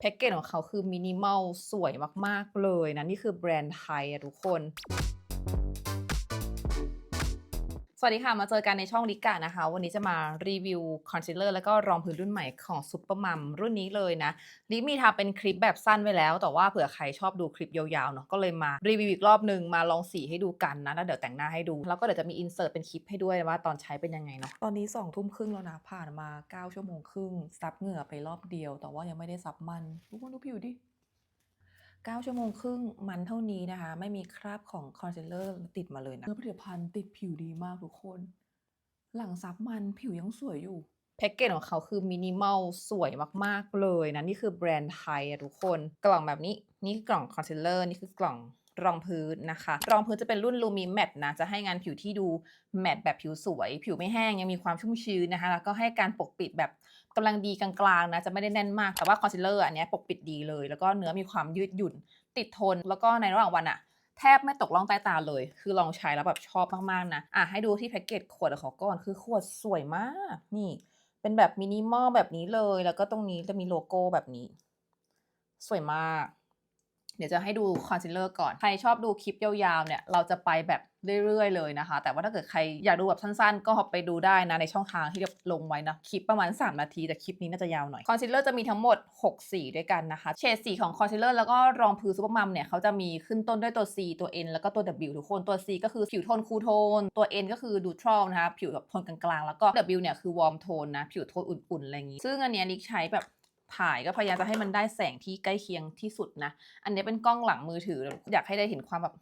แพ็กเกจของเขาคือมินิมอลสวยมาก ๆ เลยนะ นี่คือแบรนด์ไทยอะทุกคน สวัสดีค่ะ มาเจอกันในช่องลิกานะคะ วันนี้จะมารีวิวคอนซีลเลอร์แล้วก็รองพื้นรุ่นใหม่ของซุปเปอร์มัมรุ่นนี้เลยนะลิมีทำเป็นคลิปแบบสั้นไว้แล้ว แต่ว่าเผื่อใครชอบดูคลิปยาวๆเนาะก็เลยมารีวิวอีกรอบหนึ่งมาลองสีให้ดูกันนะแล้วเดี๋ยวแต่งหน้าให้ดู แล้วก็เดี๋ยวจะมีอินเสิร์ตเป็นคลิปให้ด้วยว่าตอนใช้เป็นยังไงเนาะตอนนี้2องทุ่มครึ่งแล้วนะผ่านมา 9 ชั่วโมงครึ่งซับเหงื่อไปรอบเดียว แต่ว่ายังไม่ได้ซับมันทุกคนดูผิวดิ 9 ชั่วโมงครึ่งมันเท่านี้นะคะ ไม่มีคราบของคอนซีลเลอร์ติดมาเลยนะเนื้อผลิตภัณฑ์ติดผิวดีมากทุกคน หลังซับมันผิวยังสวยอยู่แพ็กเกจของเขาคือมินิมอลสวยมาก ๆ เลยนะ นี่คือแบรนด์ไทยอะทุกคน กล่องแบบนี้ นี่คือกล่องคอนซีลเลอร์ นี่คือกล่อง รองพื้นนะคะ รองพื้นจะเป็นรุ่นลูมิแมตนะจะให้งานผิวที่ดูแมตแบบผิวสวย ผิวไม่แห้งยังมีความชุ่มชื้นนะคะ แล้วก็ให้การปกปิดแบบกำลังดีกลางๆนะจะไม่ได้แน่นมากแต่ว่าคอนซีลเลอร์อันนี้ปกปิดดีเลย แล้วก็เนื้อมีความยืดหยุ่น ติดทน แล้วก็ในระหว่างวันอะแทบไม่ตกล่องใต้ตาเลย คือลองใช้แล้วแบบชอบมากๆนะอะให้ดูที่แพ็กเกจขวดของก่อนคือขวดสวยมาก นี่เป็นแบบมินิมอลแบบนี้เลย แล้วก็ตรงนี้จะมีโลโก้แบบนี้ สวยมาก เดี๋ยวจะให้ดูคอนซีลเลอร์ก่อน ใครชอบดูคลิปยาวๆเนี่ยเราจะไปแบบเรื่อยๆเลยนะคะ แต่ว่าถ้าเกิดใครอยากดูแบบสั้นๆ ก็ไปดูได้นะ ในช่องทางที่ลงไว้นะ คลิปประมาณ 3 นาที แต่คลิปนี้น่าจะยาวหน่อย คอนซีลเลอร์จะมีทั้งหมด 6 สีด้วยกันนะคะ เฉดสีของคอนซีลเลอร์แล้วก็รองพื้นซูเปอร์มัมเนี่ยเขาจะมีขึ้นต้นด้วยตัว C ตัว N แล้วก็ตัว W ทุกคนตัว C ก็คือผิวโทนคูลโทน ตัว N ก็คือดูทรอลนะคะผิวแบบโทนกลางๆแล้วก็ W เนี่ยคือวอร์มโทนนะผิวโทนอุ่นๆอะไรอย่างงี้ ซึ่งอันเนี้ยนิกใช้แบบ ถ่ายก็พยายามจะให้มันได้แสงที่ใกล้เคียงที่สุดนะ อันนี้เป็นกล้องหลังมือถือ อยากให้ได้เห็นความแบบ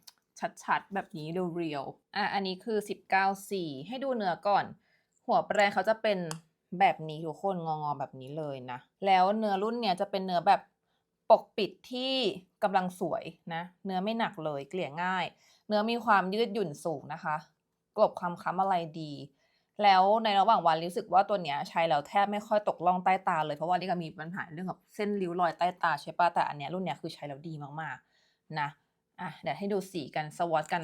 ชัดๆ แบบนี้เรียวๆอะอันนี้คือ 19 4 ให้ดูเนื้อก่อน หัวแปรงเขาจะเป็นแบบนี้ทุกคนงอๆแบบนี้เลยนะ แล้วเนื้อรุ่นเนี้ยจะเป็นเนื้อแบบปกปิดที่กำลังสวยนะ เนื้อไม่หนักเลยเกลี่ยง่าย เนื้อมีความยืดหยุ่นสูงนะคะ กลบความค้ำอะไรดี แล้วในระหว่างวันรู้สึกว่าตัวเนี้ยใช้แล้วแทบไม่ค่อยตกล่องใต้ตาเลยเพราะว่านี่ก็มีปัญหาเรื่องกับเส้นริ้วรอยใต้ตาใช่ปะแต่อันเนี้ยรุ่นเนี้ยคือใช้แล้วดีมากๆนะอะเดี๋ยวให้ดูสีกันสวอตกัน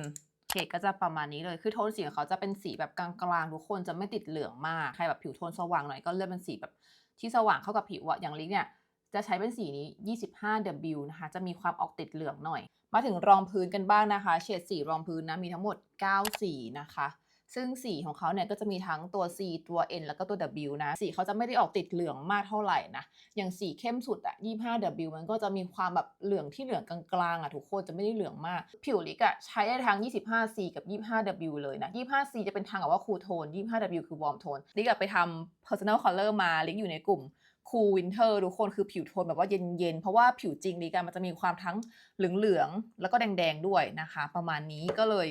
เขตก็จะประมาณนี้เลย คือโทนสีของเขาจะเป็นสีแบบกลางๆทุกคนจะไม่ติดเหลืองมาก ใครแบบผิวโทนสว่างหน่อยก็เลือกเป็นสีแบบที่สว่างเข้ากับผิวอะอย่างลิกเนี่ยจะใช้เป็นสีนี้ 25W นะคะ จะมีความออกติดเหลืองหน่อย มาถึงรองพื้นกันบ้างนะคะ เฉดสีรองพื้นนะ มีทั้งหมด 9 สีนะคะ ซึ่งสีของเขาเนี่ยก็จะมีทั้งตัว C ตัว N แล้วก็ตัว W นะ สีเขาจะไม่ได้ออกติดเหลืองมากเท่าไหร่นะ อย่างสีเข้มสุดอะ 25W มันก็จะมีความแบบเหลืองที่เหลืองกลางๆอะทุกคนจะไม่ได้เหลืองมาก ผิวลิกอะใช้ได้ทั้ง 25C กับ 25W เลยนะ 25C จะเป็นทางกับว่าคูลโทน 25W คือวอร์มโทนลิกอะไปทำ personal color มาลิกอยู่ในกลุ่มคูลวินเทอร์ทุกคนคือผิวโทนแบบว่าเย็นๆ เพราะว่าผิวจริงลิกอะมันจะมีความทั้งเหลืองๆ แล้วก็แดงๆ ด้วยนะคะ ประมาณนี้ก็เลย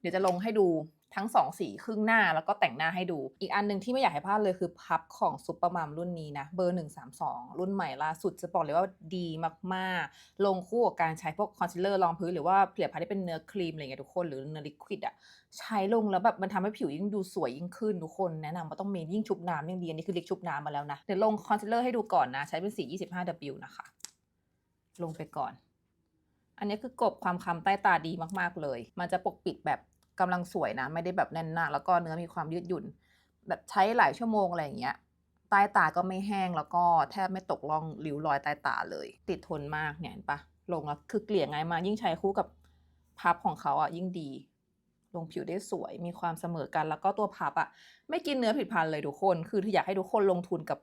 เดี๋ยวจะลงให้ดู ทั้ง2สีครึ่งหน้าแล้วก็แต่งหน้าให้ดู อีกอันหนึ่งที่ไม่อยากให้พลาดเลยคือพับของซุปเปอร์มัมรุ่นนี้นะเบอร์ 132 รุ่นใหม่ล่าสุดจะบอกเลยว่าดีมากๆ ลงคู่กับการใช้พวกคอนซีลเลอร์รองพื้นหรือว่าผลิตภัณฑ์ที่เป็นเนื้อครีมอะไรเงี้ยทุกคนหรือเนื้อลิควิดอะใช้ลงแล้วแบบมันทำให้ผิวยิ่งดูสวยยิ่งขึ้นทุกคนแนะนำว่าต้องเมียิ่งชุบน้ำยิ่งดีอันนี้คือลิกชุบน้ำมาแล้วนะเดี๋ยวลงคอนซีลเลอร์ให้ดูก่อนนะใช้เป็นสี 25W นะคะลงไปก่อนอันนี้คือกบความคล้ำใต้ตาดีมากๆเลย มันจะปกปิดแบบ กำลังสวยนะ ไม่ได้แบบแน่นหน้าแล้วก็เนื้อมีความยืดหยุ่น แบบใช้หลายชั่วโมงอะไรอย่างเงี้ยใต้ตาก็ไม่แห้งแล้วก็แทบไม่ตกร่องริ้วรอยใต้ตาเลย ติดทนมากเนี่ยเห็นปะลงแล้วคือเกลี่ยง่ายมากยิ่งใช้คู่กับพับของเขาอะยิ่งดี ลงผิวได้สวยมีความเสมอกันแล้วก็ตัวพับอะ ไม่กินเนื้อผิดพันเลยทุกคน คืออยากให้ทุกคนลงทุนกับ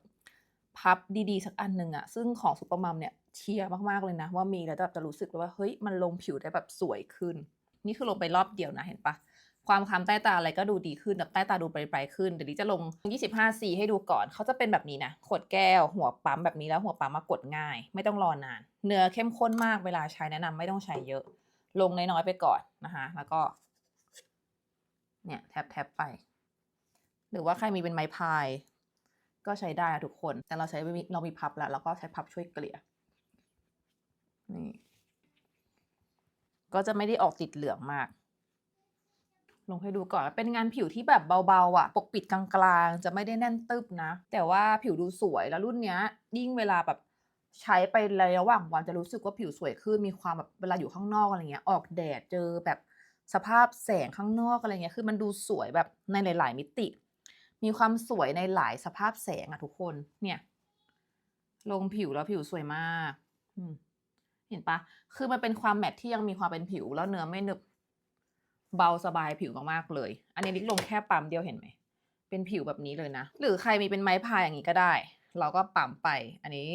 พับดีๆ สักอันหนึ่งอะ ซึ่งของซุปเปอร์มัมเนี่ยเชียร์มากๆเลยนะ ว่ามีแล้วจะรู้สึกเลยว่าเฮ้ยมันลงผิวได้แบบสวยขึ้น นี่คือลงไปรอบเดียวนะเห็นปะความคล้ำใต้ตาอะไรก็ดูดีขึ้นแบบใต้ตาดูไบรท์ๆขึ้นเดี๋ยวนี้จะลง 25C ให้ดูก่อนเขาจะเป็นแบบนี้นะขวดแก้ว หัวปั๊มแบบนี้แล้วหัวปั๊มมากดง่าย ไม่ต้องรอนาน เนื้อเข้มข้นมากเวลาใช้แนะนำไม่ต้องใช้เยอะ ลงน้อยๆไปก่อนนะคะแล้วก็ เนี่ยแทบๆไป หรือว่าใครมีเป็นไม้พาย ก็ใช้ได้ทุกคน แต่เราใช้เรามีพับแล้วเราก็ใช้พับช่วยเกลี่ยนี่ ก็จะไม่ได้ออกติดเหลืองมาก ลงให้ดูก่อนเป็นงานผิวที่แบบเบาๆอะ ปกปิดกลางๆ จะไม่ได้แน่นตึบนะ แต่ว่าผิวดูสวยแล้วรุ่นเนี้ย ยิ่งเวลาแบบใช้ไประหว่างวันจะรู้สึกว่าผิวสวยขึ้นมีความแบบเวลาอยู่ข้างนอกอะไรเงี้ย ออกแดดเจอแบบสภาพแสงข้างนอกอะไรเงี้ย คือมันดูสวยแบบในหลาย ๆ มิติ มีความสวยในหลายสภาพแสงอะทุกคน เนี่ย ลงผิวแล้วผิวสวยมาก อืม เห็นปะคือมันเป็นความแมตที่ยังมีความเป็นผิว แล้วเนื้อไม่หนึบเบาสบายผิวมากๆเลย อันนี้ลิกลงแค่ปั๊มเดียวเห็นไหม เป็นผิวแบบนี้เลยนะ หรือใครมีเป็นไม้พายอย่างนี้ก็ได้ เราก็ปั๊มไป อันนี้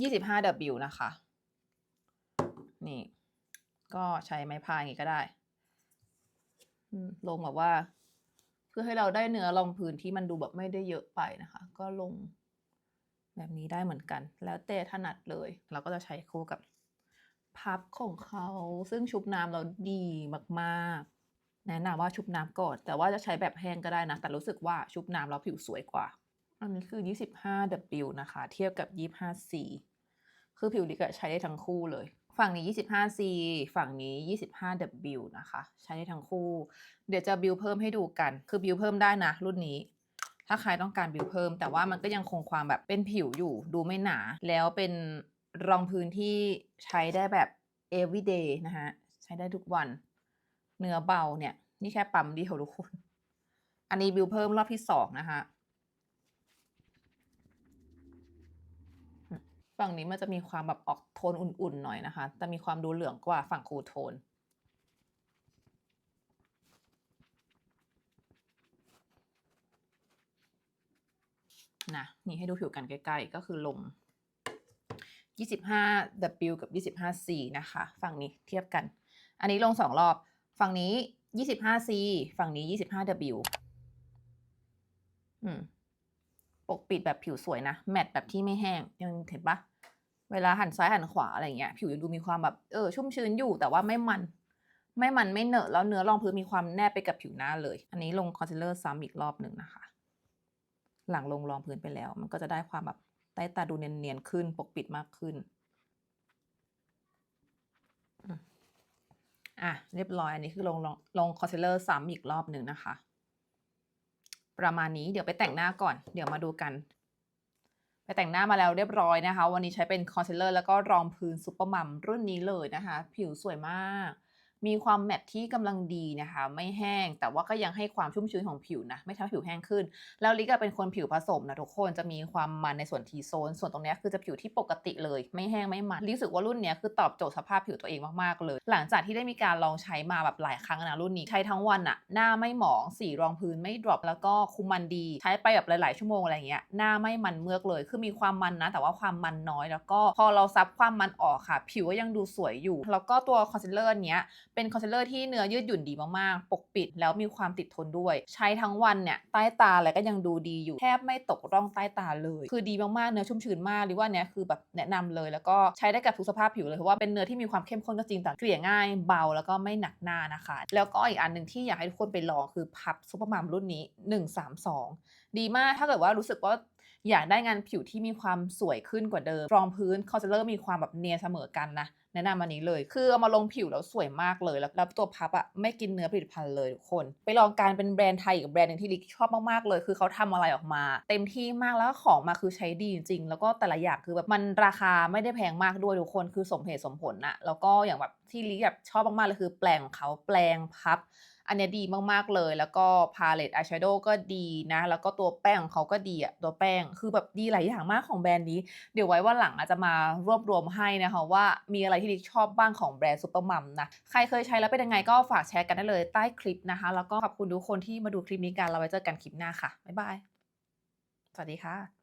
25W นะคะ นี่ ก็ใช้ไม้พายอย่างนี้ก็ได้ ลงแบบว่า เพื่อให้เราได้เนื้อรองพื้นที่มันดูแบบไม่ได้เยอะไปนะคะ ก็ลง แบบนี้ได้เหมือนกัน แล้วแต่ถนัดเลย เราก็จะใช้คู่กับพับของเขาซึ่งชุบน้ำเราดีมากๆ แนะนำว่าชุบน้ำก่อน แต่ว่าจะใช้แบบแห้งก็ได้นะ แต่รู้สึกว่าชุบน้ำแล้วผิวสวยกว่า อันนี้คือ 25W นะคะ เทียบกับ 25C คือผิวลิกอะใช้ได้ทั้งคู่เลย ฝั่งนี้ 25C ฝั่งนี้ 25W นะคะ ใช้ได้ทั้งคู่ เดี๋ยวจะบิวเพิ่มให้ดูกัน คือบิวเพิ่มได้นะรุ่นนี้ ถ้าใครต้องการบิวเพิ่ม แต่ว่ามันก็ยังคงความแบบเป็นผิวอยู่ ดูไม่หนา แล้วเป็นรองพื้นที่ใช้ได้แบบ everyday นะฮะใช้ได้ทุกวัน เนื้อเบาเนี่ย นี่แค่ปั๊มเดียวทุกคน อันนี้บิวเพิ่มรอบที่สองนะคะฝั่งนี้มันจะมีความแบบออกโทนอุ่นๆหน่อยนะคะ แต่มีความดูเหลืองกว่าฝั่งคูโทน นะนี่ให้ดูผิวกันใกล้ๆ ก็คือลง 25W กับ 25C นะคะ ฝั่งนี้เทียบกัน อันนี้ลงสองรอบ ฝั่งนี้ 25C ฝั่งนี้ 25W อืมปกปิดแบบผิวสวยนะ แมตต์แบบที่ไม่แห้ง ยังเห็นปะเวลาหันซ้ายหันขวาอะไรเงี้ย ผิวยังดูมีความแบบเออชุ่มชื้นอยู่แต่ว่าไม่มัน ไม่มันไม่เหนอะแล้วเนื้อรองพื้นมีความแนบไปกับผิวหน้าเลย อันนี้ลงคอนซีลเลอร์ซ้ำอีกรอบหนึ่งนะคะ หลังลงรองพื้นไปแล้ว มันก็จะได้ความแบบใต้ตาดูเนียนๆขึ้น ปกปิดมากขึ้นอะเรียบร้อยอันนี้คือลงลงลงคอนซีลเลอร์ซ้ำอีกรอบหนึ่งนะคะ ประมาณนี้เดี๋ยวไปแต่งหน้าก่อน เดี๋ยวมาดูกัน ไปแต่งหน้ามาแล้วเรียบร้อยนะคะ วันนี้ใช้เป็นคอนซีลเลอร์แล้วก็รองพื้นซุปเปอร์มัมรุ่นนี้เลยนะคะ ผิวสวยมาก มีความแมตที่กำลังดีนะคะ ไม่แห้งแต่ว่าก็ยังให้ความชุ่มชื้นของผิวนะไม่ทำให้ผิวแห้งขึ้น แล้วลิกเป็นคนผิวผสมนะทุกคนจะมีความมันในส่วนทีโซน ส่วนตรงนี้คือจะผิวที่ปกติเลย ไม่แห้งไม่มันรู้สึกว่ารุ่นนี้คือตอบโจทย์สภาพผิวตัวเองมากๆเลย หลังจากที่ได้มีการลองใช้มาแบบหลายครั้งนะรุ่นนี้ใช้ทั้งวันอะหน้าไม่หมองสีรองพื้นไม่ดรอปแล้วก็คุมมันดีใช้ไปแบบหลาย ๆ ชั่วโมงอะไรเงี้ยหน้าไม่มันเมือกเลย คือมีความมันนะ แต่ว่าความมันน้อยแล้วก็พอเราซับความมันออกค่ะ ผิวก็ยังดูสวยอยู่ แล้วก็ตัวคอนซีลเลอร์เนี้ยเป็นคอนซีลเลอร์ที่เนื้อยืดหยุ่นดีมากๆ ปกปิดแล้วมีความติดทนด้วย ใช้ทั้งวันเนี่ยใต้ตาอะไรก็ยังดูดีอยู่ แทบไม่ตกร่องใต้ตาเลย คือดีมากๆ เนื้อชุ่มชื้นมากหรือว่าเนี้ยคือแบบแนะนำเลย แล้วก็ใช้ได้กับทุกสภาพผิวเลยเพราะว่าเป็นเนื้อที่มีความเข้มข้นก็จริงแต่เกลี่ยง่ายเบาแล้วก็ไม่หนักหน้านะคะ แล้วก็อีกอันหนึ่งที่อยากให้ทุกคนไปลองคือพับซุปเปอร์มัมรุ่นนี้ 132 ดีมากถ้าเกิดว่ารู้สึกว่า อยากได้งานผิวที่มีความสวยขึ้นกว่าเดิมรองพื้นคอนซีลเลอร์มีความแบบเนียนเสมอกันนะแนะนำอันนี้เลย คือเอามาลงผิวแล้วสวยมากเลย แล้วแล้วตัวพับอะไม่กินเนื้อผลิตภัณฑ์เลยทุกคน ไปลองการเป็นแบรนด์ไทยอีกแบรนด์หนึ่งที่ลิกชอบมากๆเลย คือเขาทำอะไรออกมา เต็มที่มากแล้วของมาคือใช้ดีจริงๆ แล้วก็แต่ละอย่างคือแบบมันราคาไม่ได้แพงมากด้วยทุกคน คือสมเหตุสมผลอะแล้วก็อย่างแบบที่ลิกแบบชอบมากๆเลยคือแปลงของเขาแปลงพับ อันนี้ดีมากๆเลย แล้วก็พาเลตอายแชโดว์ก็ดีนะ แล้วก็ตัวแป้งของเขาก็ดีอะตัวแป้งคือแบบดีหลายอย่างมากของแบรนด์นี้ เดี๋ยวไว้วันหลังอาจจะมารวบรวมให้นะคะว่ามีอะไรที่ลิชอบบ้างของแบรนด์ซุปเปอร์มัมนะใครเคยใช้แล้วเป็นยังไงก็ฝากแชร์กันได้เลยใต้คลิปนะคะ แล้วก็ขอบคุณทุกคนที่มาดูคลิปนี้กันเราไว้เจอกันคลิปหน้าค่ะบ๊ายบายสวัสดีค่ะ